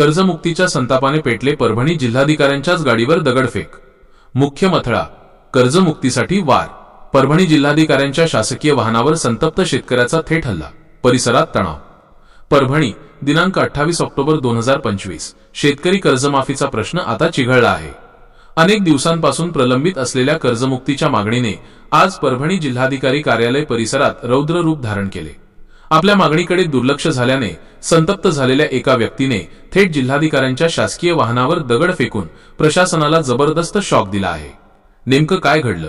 कर्जमुक्तीच्या संतापाने पेटले परभणी जिल्हाधिकाऱ्यांच्याच गाडीवर दगडफेक. मुख्य मथळा कर्जमुक्तीसाठी वार. परभणी जिल्हाधिकाऱ्यांच्या शासकीय वाहनावर संतप्त शेतकऱ्याचा थेट हल्ला परिसरात तणाव. परभणी दिनांक अठ्ठावीस ऑक्टोबर दोन हजार पंचवीस. शेतकरी कर्जमाफीचा प्रश्न आता चिघळला आहे. अनेक दिवसांपासून प्रलंबित असलेल्या कर्जमुक्तीच्या मागणीने आज परभणी जिल्हाधिकारी कार्यालय परिसरात रौद्र रूप धारण केले. आपल्या मागणीकडे दुर्लक्ष झाल्याने संतप्त झालेल्या एका व्यक्तीने थेट जिल्हाधिकाऱ्यांच्या शासकीय वाहनावर दगड फेकून प्रशासनाला जबरदस्त शॉक दिला आहे. नेमकं काय घडलं?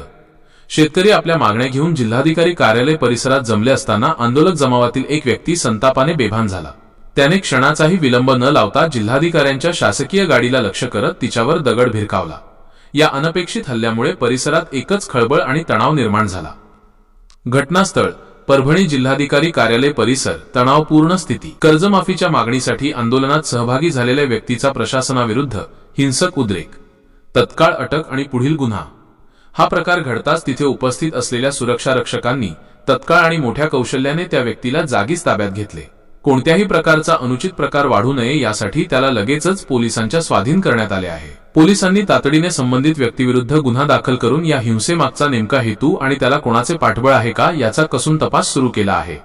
शेतकरी आपल्या मागण्या घेऊन जिल्हाधिकारी कार्यालय परिसरात जमले असताना आंदोलक जमावातील एक व्यक्ती संतापाने बेभान झाला. त्याने क्षणाचाही विलंब न लावता जिल्हाधिकाऱ्यांच्या शासकीय गाडीला लक्ष करत तिच्यावर दगड भिरकावला. या अनपेक्षित हल्ल्यामुळे परिसरात एकच खळबळ आणि तणाव निर्माण झाला. घटनास्थळ परभणी जिल्हाधिकारी कार्यालय परिसर तणावपूर्ण स्थिती. कर्जमाफीच्या मागणीसाठी आंदोलनात सहभागी झालेल्या व्यक्तीचा प्रशासनाविरुद्ध हिंसक उद्रेक. तत्काळ अटक आणि पुढील गुन्हा. हा प्रकार घडताच तिथे उपस्थित असलेल्या सुरक्षा रक्षकांनी तत्काळ आणि मोठ्या कौशल्याने त्या व्यक्तीला जागीच ताब्यात घेतले. कोणत्याही प्रकारचा अनुचित प्रकार वाढू नये यासाठी त्याला लगेचच पोलिसांच्या स्वाधीन करण्यात आले आहे. पोलिसांनी तातडीने संबंधित व्यक्तीविरुद्ध गुन्हा दाखल करून या हिंसेमागचा नेमका हेतू आणि त्याला कोणाचे पाठबळ आहे का याचा कसून तपास सुरू केला आहे.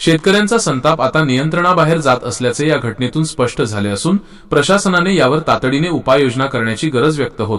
शेतकऱ्यांचा संताप आता नियंत्रणाबाहेर जात असल्याचे या घटनेतून स्पष्ट झाले असून प्रशासनाने यावर तातडीने उपाययोजना करण्याची गरज व्यक्त होत